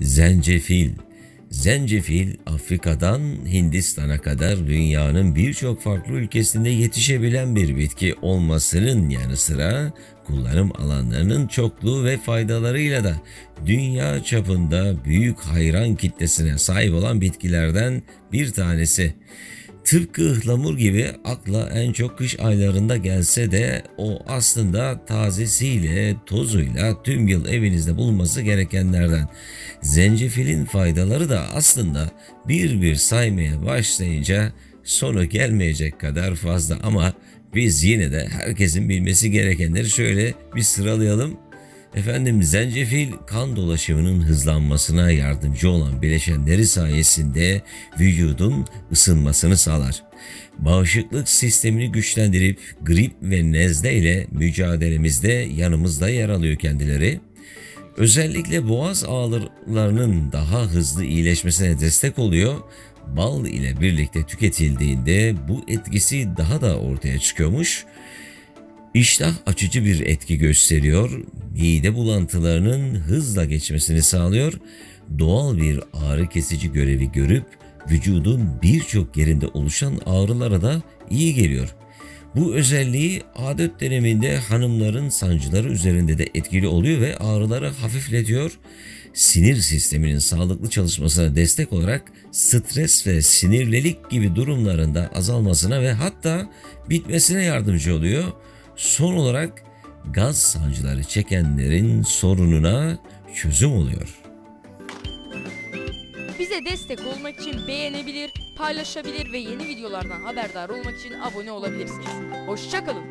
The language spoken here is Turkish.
Zencefil. Zencefil Afrika'dan Hindistan'a kadar dünyanın birçok farklı ülkesinde yetişebilen bir bitki olmasının yanı sıra kullanım alanlarının çokluğu ve faydalarıyla da dünya çapında büyük hayran kitlesine sahip olan bitkilerden bir tanesi. Tıpkı ıhlamur gibi akla en çok kış aylarında gelse de o aslında tazesiyle, tozuyla tüm yıl evinizde bulunması gerekenlerden. Zencefilin faydaları da aslında bir bir saymaya başlayınca sonu gelmeyecek kadar fazla ama biz yine de herkesin bilmesi gerekenleri şöyle bir sıralayalım. Efendim zencefil kan dolaşımının hızlanmasına yardımcı olan bileşenleri sayesinde vücudun ısınmasını sağlar. Bağışıklık sistemini güçlendirip grip ve nezle ile mücadelemizde yanımızda yer alıyor kendileri. Özellikle boğaz ağrılarının daha hızlı iyileşmesine destek oluyor. Bal ile birlikte tüketildiğinde bu etkisi daha da ortaya çıkıyormuş. İştah açıcı bir etki gösteriyor, mide bulantılarının hızla geçmesini sağlıyor, doğal bir ağrı kesici görevi görüp vücudun birçok yerinde oluşan ağrılara da iyi geliyor. Bu özelliği adet döneminde hanımların sancıları üzerinde de etkili oluyor ve ağrıları hafifletiyor. Sinir sisteminin sağlıklı çalışmasına destek olarak stres ve sinirlilik gibi durumlarında azalmasına ve hatta bitmesine yardımcı oluyor. Son olarak gaz sancıları çekenlerin sorununa çözüm oluyor. Bize destek olmak için beğenebilir, paylaşabilir ve yeni videolardan haberdar olmak için abone olabilirsiniz. Hoşçakalın.